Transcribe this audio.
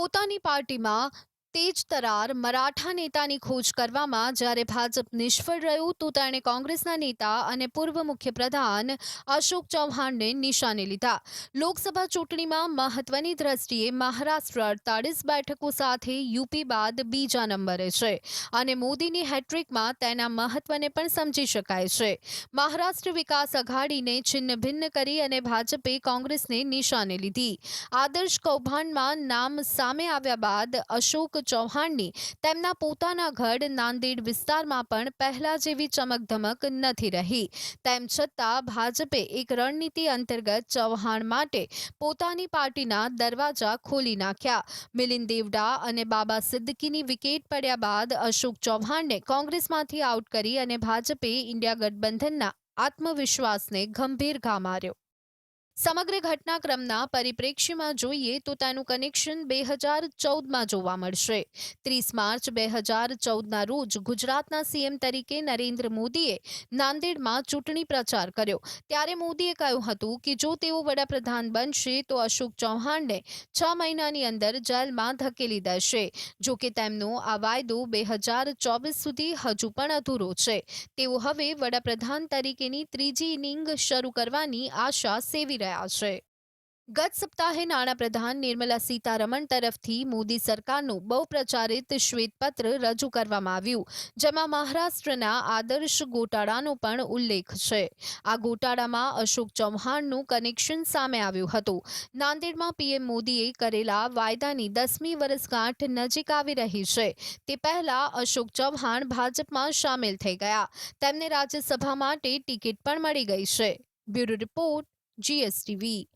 પોતાની પાર્ટીમાં તેજ તરાર મરાઠા નેતાની ખોજ કરવામાં જ્યારે ભાજપ નિષ્ફળ રહ્યું, તો તેણે કોંગ્રેસના નેતા અને પૂર્વ મુખ્યપ્રધાન અશોક ચૌહાણને નિશાને લીધા. લોકસભા ચૂંટણીમાં મહત્વની દ્રષ્ટિએ મહારાષ્ટ્ર અડતાળીસ બેઠકો સાથે યુપી બાદ બીજા નંબરે છે અને મોદીની હેટ્રિકમાં તેના મહત્વને પણ સમજી શકાય છે. મહારાષ્ટ્ર વિકાસ અઘાડીને છિન્ન ભિન્ન કરી અને ભાજપે કોંગ્રેસને નિશાને લીધી. આદર્શ કૌભાંડમાં નામ સામે આવ્યા બાદ અશોક ચૌહાણની તેમના પોતાના ગઢ નાંદેડ વિસ્તારમાં પણ પહેલા જેવી ચમકધમક નથી રહી. તેમ છતાં ભાજપે એક રણનીતિ અંતર્ગત ચૌહાણ માટે પોતાની પાર્ટીના દરવાજા ખોલી નાખ્યા. મિલિંદ દેવડા અને બાબા સિદ્દકીની વિકેટ પડ્યા બાદ અશોક ચૌહાણને કોંગ્રેસમાંથી આઉટ કરી અને ભાજપે ઇન્ડિયા ગઠબંધનના આત્મવિશ્વાસને ગંભીર ઘા માર્યો. સમગ્ર ઘટનાક્રમના પરિપ્રેક્ષ્યમાં જોઈએ તો તેનું કનેક્શન બે હજાર ચૌદમાં જોવા મળશે. ત્રીસ માર્ચ બે હજાર ચૌદના રોજ ગુજરાતના સીએમ તરીકે નરેન્દ્ર મોદીએ નાંદેડમાં ચૂંટણી પ્રચાર કર્યો. ત્યારે મોદીએ કહ્યું હતું કે જો તેઓ વડાપ્રધાન બનશે તો અશોક ચૌહાણને છ મહિનાની અંદર જેલમાં ધકેલી દેશે. જો કે તેમનો આ વાયદો બે હજાર ચોવીસ સુધી હજુ પણ અધૂરો છે. તેઓ હવે વડાપ્રધાન તરીકેની ત્રીજી ઇનિંગ શરૂ કરવાની આશા સેવી રહ્યા છે. ગત સપ્તાહે નાણાપ્રધાન નિર્મલા સીતારમણ તરફથી મોદી સરકારનું બહુપ્રચારિત શ્વેતપત્ર રજૂ કરવામાં આવ્યું, જેમાં મહારાષ્ટ્રના આદર્શ ગોટાળાનો પણ ઉલ્લેખ છે. આ ગોટાળામાં અશોક ચૌહાણનું કનેક્શન સામે આવ્યું હતું. નાંદેડમાં પીએમ મોદીએ કરેલા વાયદાની દસમી વર્ષગાંઠ નજીક આવી રહી છે. તે પહેલા અશોક ચૌહાણ ભાજપમાં સામેલ થઈ ગયા. તેમને રાજ્યસભા માટે ટિકિટ પણ મળી ગઈ છે. Bureau report GSTV